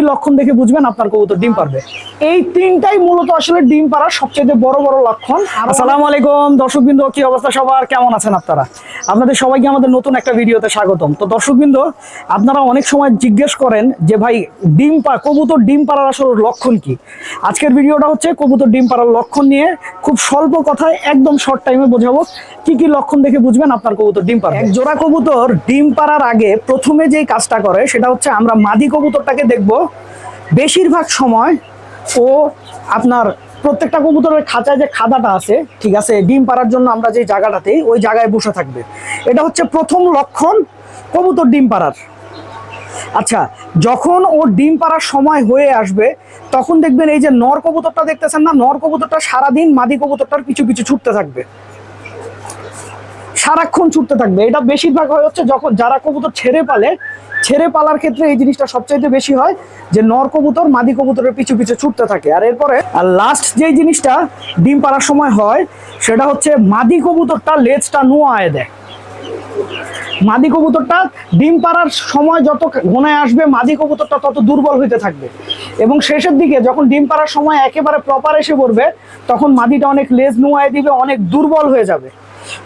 কি লক্ষণ দেখে বুঝবেন আপনার কবুতর ডিম পারবে। এই তিনটাই মূলত আসলে ডিম পাড়ার সবচেয়ে বড় বড় লক্ষণ। আসসালামু আলাইকুম, দর্শকবৃন্দ, কি অবস্থা সবার? কেমন আছেন আপনারা? আপনাদের সবাইকে আমাদের নতুন একটা ভিডিওতে স্বাগতম। তো দর্শকবৃন্দ, আপনারা অনেক সময় জিজ্ঞেস করেন যে ভাই, ডিম পা, কবুতর ডিম পাড়ার আসলে লক্ষণ কি? আজকের ভিডিওটা হচ্ছে কবুতর ডিম পাড়ার লক্ষণ নিয়ে খুব স্বল্প কথায় একদম শর্ট টাইমে বোঝাবো কি কি লক্ষণ দেখে বুঝবেন আপনার কবুতর ডিম পাড়বে এক জোড়া কবুতর ডিম পাড়ার আগে প্রথমে যেই কাজটা করে, সেটা হচ্ছে আমরা মাদি কবুতরটাকে দেখব। বেশিরভাগ সময় ও আপনার প্রত্যেকটা কবুতরের খাঁচায় যে খাদাটা আছে, ঠিক আছে, ডিম পাড়ার জন্য আমরা যে জায়গাটাতে ওই জায়গায় বসে থাকবে। এটা হচ্ছে প্রথম লক্ষণ কবুতর ডিম পাড়ার। আচ্ছা যখন ও ডিম পাড়ার সময় হয়ে আসবে, তখন দেখবেন এই যে নর কবুতরটা দেখতেছেন না? নর কবুতরটা সারাদিন মাদি কবুতরটার পিছু পিছু ছুটতে থাকবে। সারাক্ষণ ছুটতে থাকবে। এটা বেশিরভাগ হয় হচ্ছে যখন যারা কবুতর ছেড়ে পালে, ছেড়ে পালার ক্ষেত্রে এই জিনিসটা সবচাইতে বেশি হয় যে নর কবুতর, মাদি কবুতরের পিছু পিছু ছুটতে থাকে। আর এরপরে, আর লাস্ট যেই জিনিসটা ডিম পাড়ার সময় হয়, সেটা হচ্ছে মাদি কবুতরটা লেজটা নোয়ায় দেয়। মাদি কবুতরটা ডিম পাড়ার সময় যত ঘনায় আসবে, মাদি কবুতরটা তত দুর্বল হইতে থাকবে। এবং শেষের দিকে যখন ডিম পাড়ার সময় একেবারে প্রপার এসে পড়বে, তখন মাদিটা অনেক লেজ নোয়ায় দিবে, অনেক দুর্বল হয়ে যাবে।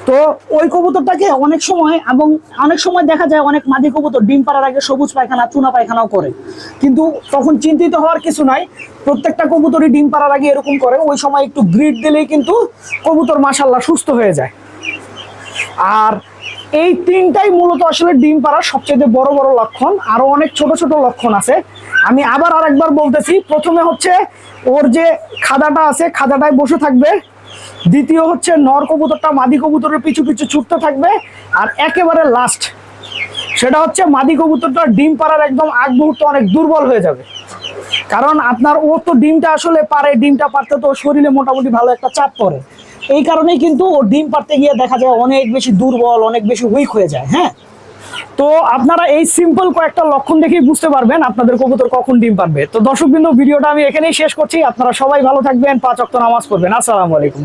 তো ওই কবুতরটাকে অনেক সময় এবং অনেক সময় দেখা যায় অনেক মাদি কবুতর ডিম পাড়ার আগে সবুজ পায়খানা, চুনা পায়খানাও করে। কিন্তু তখন চিন্তিত হওয়ার কিছু নাই, প্রত্যেকটা কবুতরই ডিম পাড়ার আগে এরকম করে, ওই সময় একটু গ্রিড দিলেই কিন্তু কবুতর মাসাল্লাহ সুস্থ হয়ে যায়। আর এই তিনটাই মূলত আসলে ডিম পাড়ার সবচেয়ে বড় বড় লক্ষণ, আরও অনেক ছোট ছোট লক্ষণ আছে। আমি আবার আরেকবার বলতেছি, প্রথমে হচ্ছে ওর যে খাদাটা আছে, খাদাটায় বসে থাকবে দ্বিতীয় হচ্ছে নর কবুতরটা মাদি কবুতরের পিছু পিছু ছুটতে থাকবে আর একেবারে লাস্ট সেটা হচ্ছে মাদি কবুতরটা ডিম পাড়ার একদম আগ মুহূর্তে অনেক দুর্বল হয়ে যাবে। কারণ আপনার ও তো ডিমটা আসলে পারে, ডিমটা পারতে তো শরীরে মোটামুটি ভালো একটা চাপ পড়ে। এই কারণেই কিন্তু ও ডিম পারতে গিয়ে দেখা যায় অনেক বেশি দুর্বল, অনেক বেশি উইক হয়ে যায় হ্যাঁ? তো আপনারা এই সিম্পল কয়েকটা লক্ষণ দেখেই বুঝতে পারবেন আপনাদের কবুতর কখন ডিম পারবে তো দর্শকবৃন্দ, ভিডিওটা আমি এখানেই শেষ করছি। আপনারা সবাই ভালো থাকবেন, পাঁচ অক্ট নামাজ পড়বেন। আসসালামু আলাইকুম।